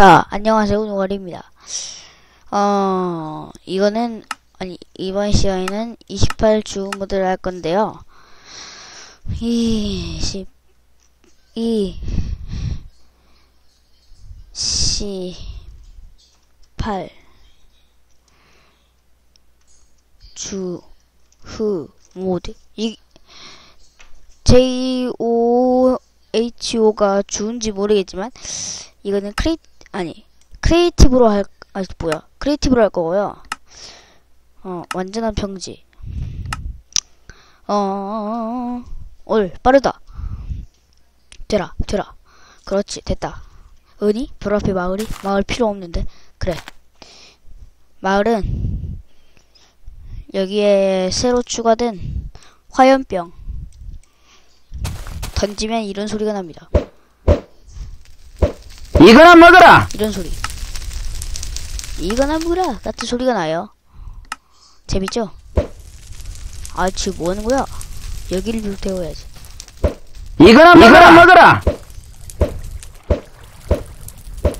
자, 안녕하세요. 노가리입니다. 어, 이거는, 아니, 이번 시간에는 28주 모드를 할 건데요. 20, 2, 18, 주, 후, 모드. 이, J-O-H-O가 주인지 모르겠지만, 이거는 크레이, 아니, 크리에이티브로 할, 아, 뭐야. 크리에이티브로 할 거고요. 어, 완전한 평지. 어, 올, 빠르다. 되라, 되라. 그렇지, 됐다. 은이? 바로 앞에 마을이? 마을 필요 없는데. 그래. 마을은, 여기에 새로 추가된 화염병. 던지면 이런 소리가 납니다. 이거나 먹어라! 이런 소리. 이거나 뭐라 같은 소리가 나요. 재밌죠? 아, 지금 뭐 하는 거야? 여기를 불태워야지. 이거나 먹어라! 먹어라!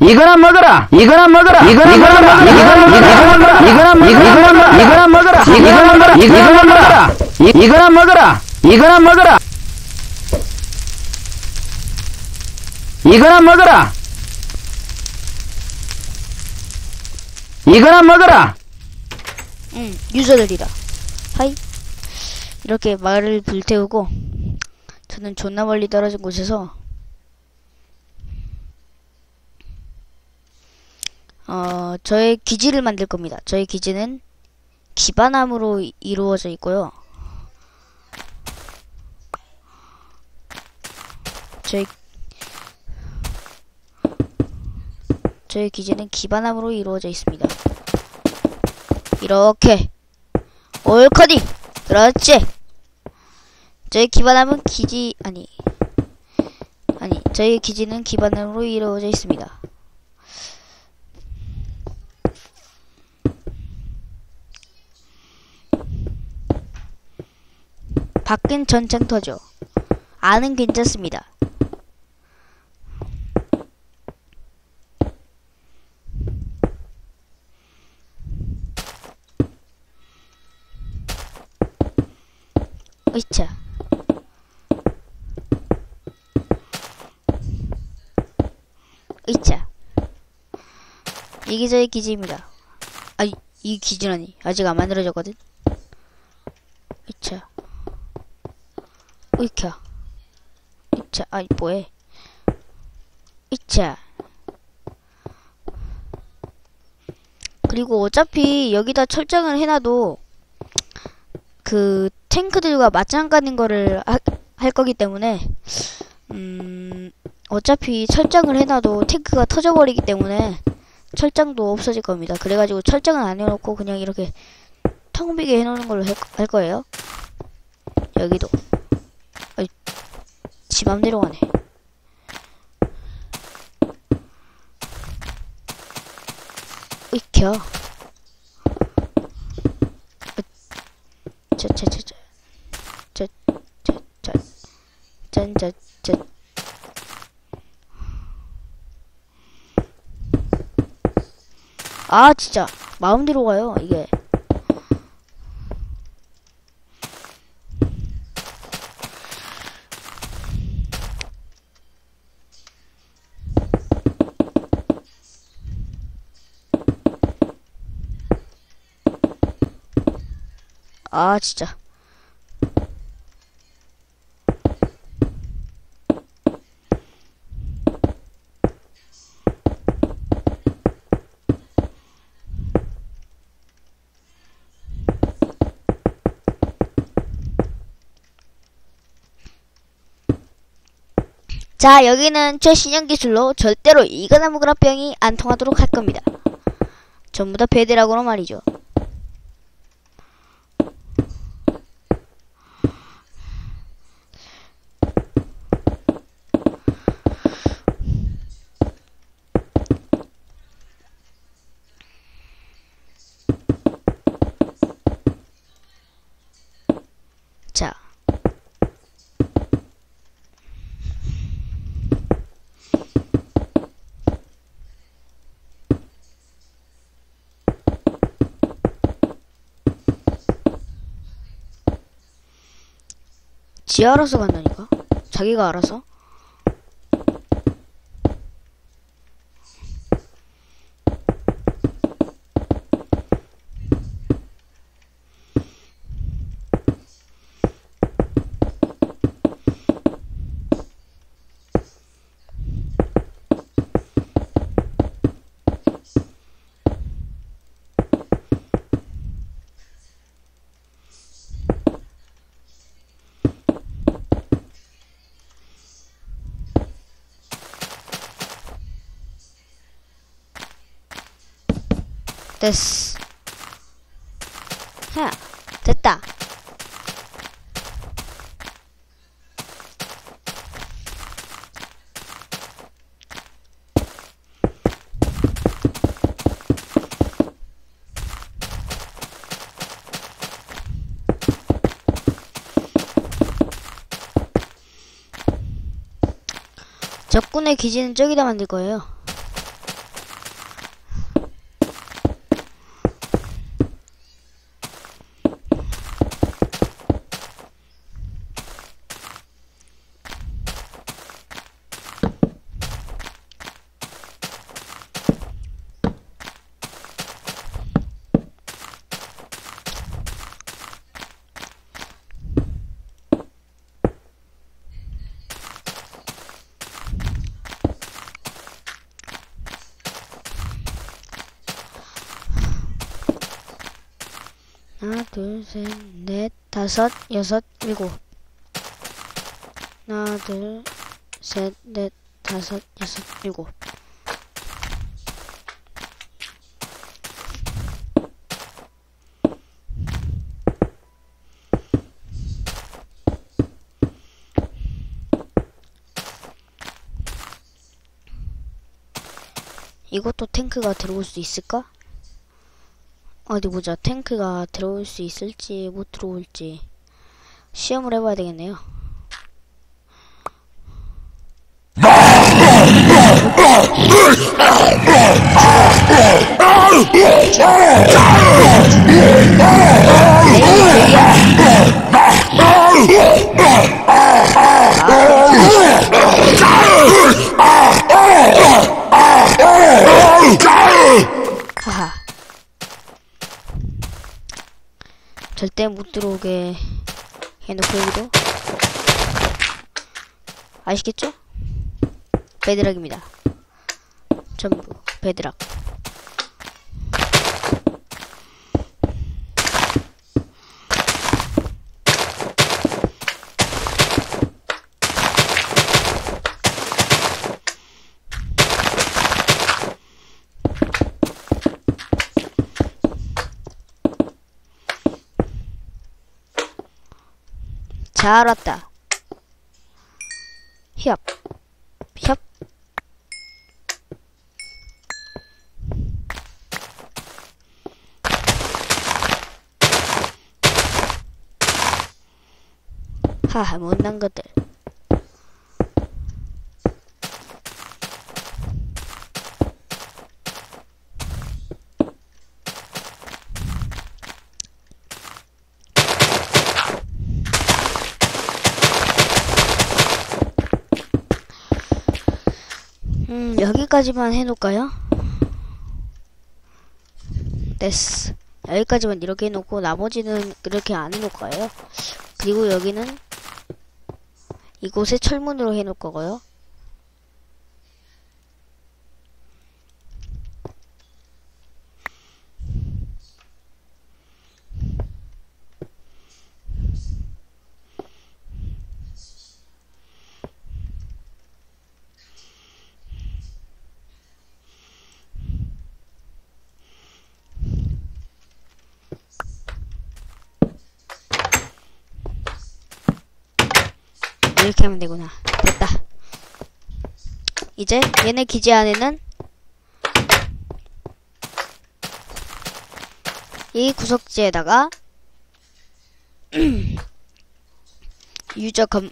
이거나 먹어라! 이거나 먹어라! 이거나 먹어라! 이거나 먹어라! 이거나 먹어라! 이거나 먹어라! 이거나 먹어라! 이거나 먹어라! 이거나 먹어라! 이거나 먹어라! 이거나 먹어라! 이거나 먹어라! 응, 유저들이다. 하이. 이렇게 마을을 불태우고, 저는 존나 멀리 떨어진 곳에서, 어, 저의 기지를 만들 겁니다. 저의 기지는 기반함으로 이- 이루어져 있고요. 저의 저의 기지는 기반함으로 이루어져 있습니다. 이렇게 올커딩 그렇지? 저희 기반함은 기지 아니 아니 저희 기지는 기반함으로 이루어져 있습니다. 밖은 전쟁터죠. 안은 괜찮습니다 으차 으차 이게 저의 기지입니다. 아 이 이 기지라니. 아직 안 만들어졌거든? 으차 으차 으차 아이 뭐해? 으차 그리고 어차피 여기다 철장을 해놔도 그 탱크들과 맞짱 가는 거를 하, 할 거기 때문에 음 어차피 철장을 해놔도 탱크가 터져버리기 때문에 철장도 없어질 겁니다. 그래가지고 철장은 안 해놓고 그냥 이렇게 텅 비게 해놓는 걸로 할, 할 거예요. 여기도 아이, 지 맘대로 가네. 으켜. 저저저저 저저저 짠저저 아 진짜. 마음대로 가요 이게. 아 진짜 자, 여기는 최신형 기술로 절대로 이거나무 그라병이 안 통하도록 할 겁니다. 전부 다 베드락으로 말이죠. 자, 지 알아서 간다니까? 자기가 알아서? 됐어. 야, 됐다. 적군의 기지는 저기다 만들 거예요. 하나, 둘, 셋, 넷, 다섯, 여섯, 일곱. 하나, 둘, 셋, 넷, 다섯, 여섯, 일곱. 이것도 탱크가 들어올 수 있을까? 어디 보자. 탱크가 들어올 수 있을지 못 들어올지 시험을 해봐야 되겠네요. 절대 못 들어오게 해놓고 여기도 아시겠죠? 베드락입니다. 전부 베드락. 잘 왔다. 협. 협. 하하, 못난 것들. 음, 여기까지만 해놓을까요? 됐어. 여기까지만 이렇게 해놓고 나머지는 이렇게 안 해놓을 거예요. 그리고 여기는 이곳에 철문으로 해놓을 거고요. 이렇게 하면 되구나. 됐다. 이제 얘네 기지 안에는 이 구석지에다가 유저 검